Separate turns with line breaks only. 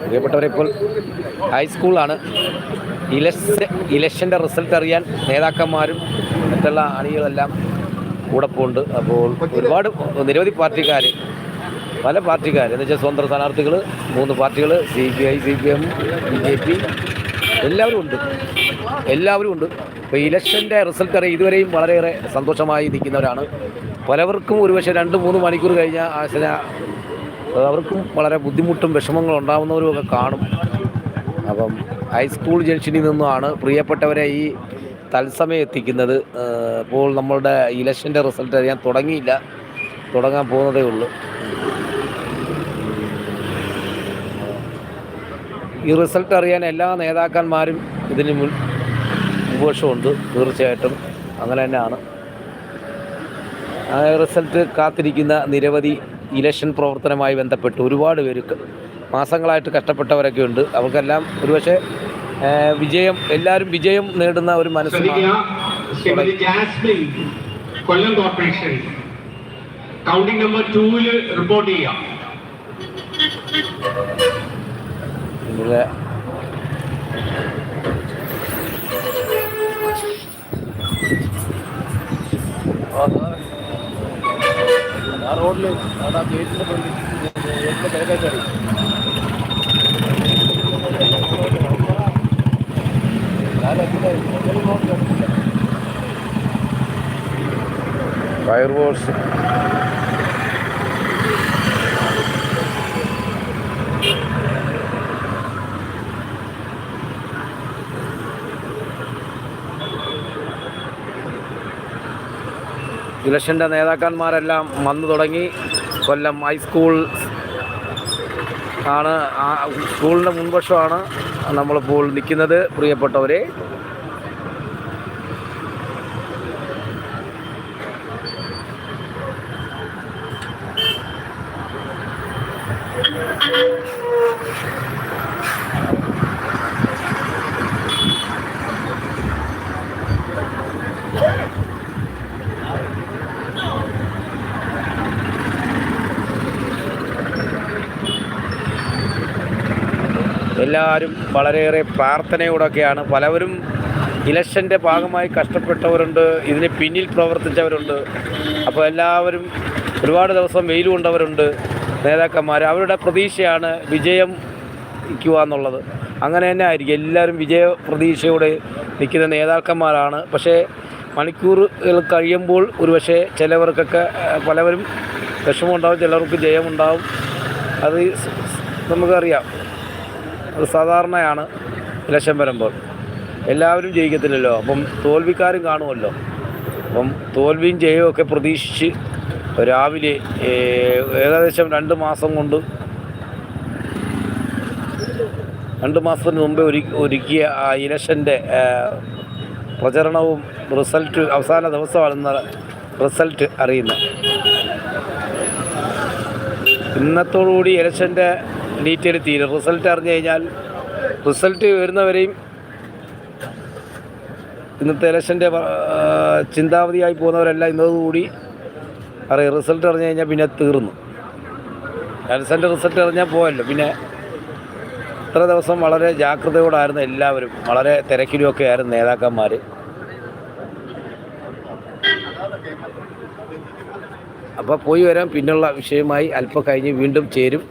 പ്രിയപ്പെട്ടവരെ ഇപ്പോൾ ഹൈസ്കൂളാണ്. Election ഇലക്ഷന്റെ result അറിയാൻ നേതാക്കന്മാരും മറ്റുള്ള അണികളെല്ലാം കൂടെ പോകുന്നുണ്ട് അപ്പോൾ ഒരുപാട് നിരവധി പാർട്ടിക്കാർ പല പാർട്ടിക്കാർ എന്ന് വെച്ചാൽ സ്വതന്ത്ര സ്ഥാനാർത്ഥികൾ മൂന്ന് പാർട്ടികൾ C P I C P M B J P എല്ലാവരും ഉണ്ട്. എല്ലാവരും ഉണ്ട്. ഇപ്പോൾ ഇലക്ഷന്റെ റിസൾട്ട് അറിയാം ഇതുവരെയും വളരെയേറെ സന്തോഷമായി നിൽക്കുന്നവരാണ്. പലവർക്കും ഒരുപക്ഷെ രണ്ട് മൂന്ന് മണിക്കൂർ കഴിഞ്ഞ ആശന അവർക്കും വളരെ ബുദ്ധിമുട്ടും വിഷമങ്ങളും ഉണ്ടാകുന്നവരും ഒക്കെ കാണും. അപ്പം ഹൈസ്കൂൾ ജംഗ്ഷനിൽ നിന്നുമാണ് പ്രിയപ്പെട്ടവരെ ഈ തത്സമയം എത്തിക്കുന്നത്. ഇപ്പോൾ നമ്മളുടെ ഇലക്ഷന്റെ റിസൾട്ട് അറിയാൻ തുടങ്ങിയില്ല. തുടങ്ങാൻ പോകുന്നതേ ഉള്ളൂ. ഈ റിസൾട്ട് അറിയാൻ എല്ലാ നേതാക്കന്മാരും ഇതിന് മുൻ മുൻപക്ഷമുണ്ട് തീർച്ചയായിട്ടും. അങ്ങനെ തന്നെയാണ്. ആ റിസൾട്ട് കാത്തിരിക്കുന്ന നിരവധി ഇലക്ഷൻ പ്രവർത്തനമായി ബന്ധപ്പെട്ട് ഒരുപാട് പേര് മാസങ്ങളായിട്ട് കഷ്ടപ്പെട്ടവരൊക്കെ ഉണ്ട് അവർക്കെല്ലാം ഒരുപക്ഷെ വിജയം എല്ലാവരും വിജയം നേടുന്ന ഒരു മനസ്സിലാണ്
Jasmine Kollam corporation. Counting number ടൂവിൽ റിപ്പോർട്ട് ചെയ്യാം.
இதில் రోడ్లు దాదాపు ఏట్లో పడి ఏట్లో పెరగతారు ఫైర్ ఫోర్స్ ഇലക്ഷന്റെ നേതാക്കന്മാരെല്ലാം വന്നു തുടങ്ങി. കൊല്ലം ഹൈസ്കൂൾ ആണ്. ആ സ്കൂളിന്റെ മുൻവശമാണ് നമ്മളിപ്പോൾ നിൽക്കുന്നത് പ്രിയപ്പെട്ടവരെ. എല്ലാവരും വളരെയേറെ പ്രാർത്ഥനയോടൊക്കെയാണ്. പലവരും ഇലക്ഷന്റെ ഭാഗമായി കഷ്ടപ്പെട്ടവരുണ്ട് ഇതിന് പിന്നിൽ പ്രവർത്തിച്ചവരുണ്ട്. അപ്പോൾ എല്ലാവരും ഒരുപാട് ദിവസം വെയിൽ കൊണ്ടവരുണ്ട് നേതാക്കന്മാർ. അവരുടെ പ്രതീക്ഷയാണ് വിജയം നിൽക്കുക എന്നുള്ളത്. അങ്ങനെ തന്നെ ആയിരിക്കും. എല്ലാവരും വിജയ പ്രതീക്ഷയോടെ നിൽക്കുന്ന നേതാക്കന്മാരാണ്. പക്ഷേ മണിക്കൂറുകൾ കഴിയുമ്പോൾ ഒരുപക്ഷെ ചിലവർക്കൊക്കെ പലവരും വിഷമമുണ്ടാവും ചിലർക്ക് ജയമുണ്ടാവും. അത് നമുക്കറിയാം. സാധാരണയാണ് ഇലക്ഷൻ വരുമ്പോൾ. എല്ലാവരും ജയിക്കത്തില്ലല്ലോ. അപ്പം തോൽവിക്കാരും കാണുമല്ലോ. അപ്പം തോൽവിയും ജയവും ഒക്കെ പ്രതീക്ഷിച്ച് രാവിലെ ഏകദേശം രണ്ട് മാസം കൊണ്ട് രണ്ട് മാസത്തിന് മുമ്പേ ഒരു ഒരുക്കിയ ആ ഇലക്ഷന്റെ പ്രചരണവും റിസൾട്ട് അവസാന ദിവസമാണ് റിസൾട്ട് അറിയുന്നത്. ഇന്നത്തോടുകൂടി ഇലക്ഷന്റെ ഡീറ്റെയിൽ തീരും. റിസൾട്ട് അറിഞ്ഞു കഴിഞ്ഞാൽ റിസൾട്ട് വരുന്നവരെയും ഇന്നത്തെ ഇലക്ഷന്റെ ചിന്താവധിയായി പോകുന്നവരെല്ലാം ഇന്നതുകൂടി അറിയാം. റിസൾട്ട് അറിഞ്ഞു കഴിഞ്ഞാൽ പിന്നെ തീർന്നു. ഇലക്ഷന്റെ റിസൾട്ട് അറിഞ്ഞാൽ പോയല്ലോ. പിന്നെ ഇത്ര ദിവസം വളരെ ജാഗ്രതയോടായിരുന്നു എല്ലാവരും. വളരെ തിരക്കിലുമൊക്കെ ആയിരുന്നു നേതാക്കന്മാർ അപ്പോൾ പോയി വരാൻ പിന്നുള്ള വിഷയമായി അല്പം കഴിഞ്ഞ് വീണ്ടും ചേരും.